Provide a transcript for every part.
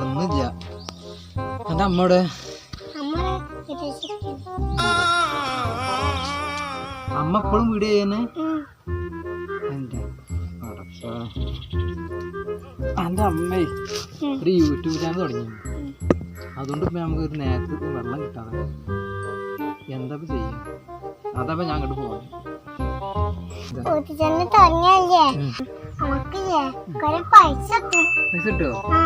ഒന്നുമില്ല. എന്റെ അമ്മയുടെ അമ്മ എപ്പോഴും വീഡിയോ ചെയ്യുന്നേ? എന്റെ അമ്മേ? ഒരു യൂട്യൂബ് ചാനൽ തുടങ്ങി. അതുകൊണ്ട് ഇപ്പം നമുക്ക് ഒരു നേരത്തെ വെള്ളം കിട്ടാതെ എന്താ ചെയ്യും? അതപ്പം ഞാൻ അങ്ങോട്ട് പോകാം കൂട്ടിച്ചെന്ന് തുടങ്ങിയല്ലേ? നമുക്കില്ലേ കുറെ പൈസ കിട്ടും. പൈസ കിട്ടുമോ ആ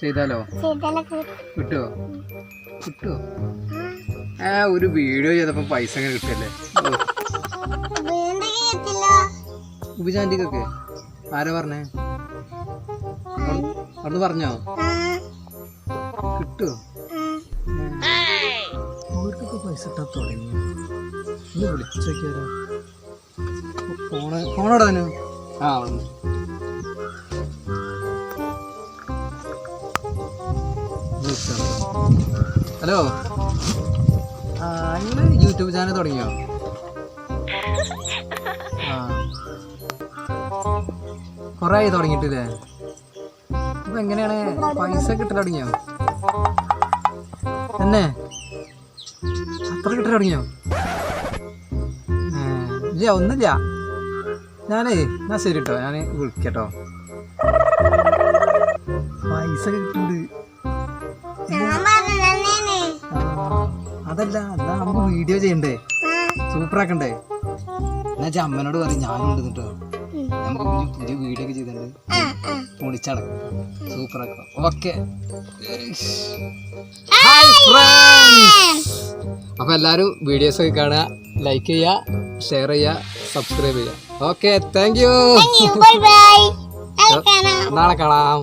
ചെയ്താലോ? ഒരു വീഡിയോ ചെയ്തപ്പോ പൈസ അങ്ങനെ കിട്ടില്ല ഉപജാന്റിക്കൊക്കെ ആരാ പറഞ്ഞേ? അവിടുന്ന് പറഞ്ഞോ? കിട്ടുമോ അവർക്കൊക്കെ പൈസ ഇട്ടാ തുടങ്ങി. ഒന്ന് ഫോണ് ആ അവിടുന്ന്. ഹലോ? ആ നിങ്ങൾ യൂട്യൂബ് ചാനൽ തുടങ്ങിയോ? ആ. കുറേ ആയി തുടങ്ങിയിട്ടില്ലേ? അപ്പൊ എങ്ങനെയാണ്? പൈസ കിട്ടൽ തുടങ്ങിയോ? എന്നെ? അത്ര കിട്ടൽ തുടങ്ങിയോ? ഇല്ല ഒന്നില്ല ഞാനേ ഞാൻ ശരി കേട്ടോ ഞാൻ വിളിക്കട്ടോ. പൈസ കിട്ടുന്നുണ്ട് അതല്ല അതാ നമുക്ക് വീഡിയോ ചെയ്യണ്ടേ? സൂപ്പറാക്കണ്ടേ? സൂപ്പർ ആക്കണ്ടേ എന്നാ അമ്മനോട് പറയും ഞാനും ഉണ്ട് കേട്ടോ. നമുക്ക് ഇനി പുതിയ വീഡിയോ ഒക്കെ ചെയ്തിട്ടുണ്ട്. പൊളിച്ചടക്കാം. സൂപ്പർ ആക്കാം ഓക്കെ അപ്പൊ എല്ലാവരും വീഡിയോസ് ഒക്കെ കാണുക ലൈക്ക് ചെയ്യുക ഷെയർ ചെയ്യുക സബ്സ്ക്രൈബ് ചെയ്യുക. ഓക്കെ താങ്ക് യു നാളെ കാണാം.